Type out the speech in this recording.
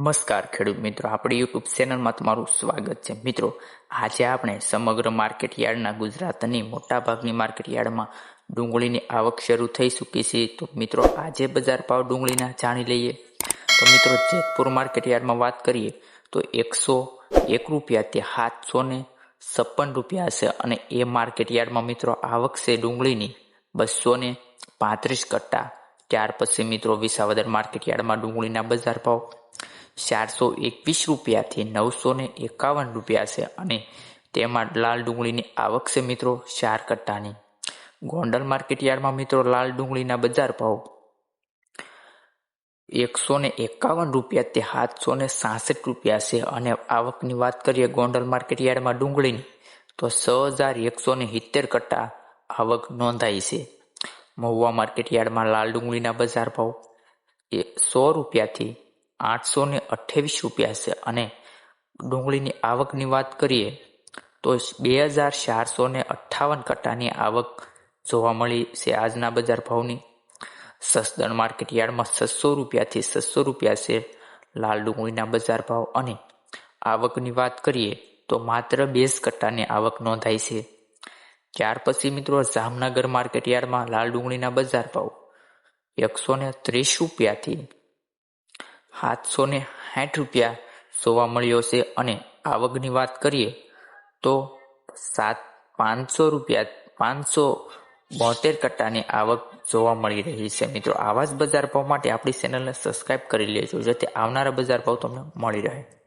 નમસ્કાર ખેડૂત મિત્રો, આપણી યુટ્યુબ ચેનલમાં તમારું સ્વાગત છે. મિત્રો, આજે આપણે સમગ્ર માર્કેટ યાર્ડના ગુજરાતની મોટાભાગની માર્કેટ યાર્ડમાં ડુંગળીની આવક શરૂ થઈ ચૂકી છે. તો મિત્રો, આજે બજાર ભાવ ડુંગળીના જાણી લઈએ. તો મિત્રો, જેતપુર માર્કેટ યાર્ડમાં વાત કરીએ, તો એકસો એક રૂપિયાથી સાતસો ને છપ્પન રૂપિયા છે. અને એ માર્કેટ યાર્ડમાં મિત્રો, આવક છે ડુંગળીની બસો ને પાંત્રીસ કટ્ટા ત્યાર પછી મિત્રો, વિસાવદર માર્કેટ યાર્ડમાં ડુંગળીના બજાર ભાવ ચારસો એકવીસ રૂપિયાથી નવસો ને એકાવન રૂપિયા છે અને તેમાં લાલ ડુંગળીની આવક છે મિત્રો ચાર કટ્ટાની. ગોંડલ માર્કેટ યાર્ડમાં મિત્રો લાલ ડુંગળીના બજાર ભાવ એકસો ને એકાવન રૂપિયાથી સાતસો ને સાસઠ રૂપિયા છે અને આવકની વાત કરીએ ગોંડલ માર્કેટ યાર્ડમાં ડુંગળીની, તો છ હજાર એકસો ને સિત્તેર કટ્ટા આવક નોંધાઈ છે. મહુવા માર્કેટ યાર્ડમાં લાલ ડુંગળીના બજાર ભાવ એ સો રૂપિયાથી આઠસો ને અઠ્યાવીસ રૂપિયા છે અને ડુંગળીની આવકની વાત કરીએ, તો બે હજાર ચારસો ને અઠ્ઠાવન કટ્ટાની આવક જોવા મળી છે આજના બજાર ભાવની. સસદણ માર્કેટ યાર્ડમાં છસો રૂપિયાથી છસો રૂપિયા છે લાલ ડુંગળીના બજાર ભાવ. અને આવકની વાત કરીએ, તો માત્ર બેસ કટ્ટાની આવક નોંધાઈ છે. ત્યાર પછી મિત્રો જામનગર માર્કેટ યાર્ડમાં લાલ ડુંગળીના બજાર ભાવ એકસો ને ત્રીસ રૂપિયાથી સાતસો ને સાઠ રૂપિયા જોવા મળ્યો છે અને આવકની વાત કરીએ તો સાત પાંચસો રૂપિયા, પાંચસો બોતેર કટ્ટાની આવક જોવા મળી રહી છે. મિત્રો, આવા જ બજાર ભાવ માટે આપણી ચેનલને સબસ્ક્રાઈબ કરી લેજો, જેથી આવનારા બજાર ભાવ તમને મળી રહે.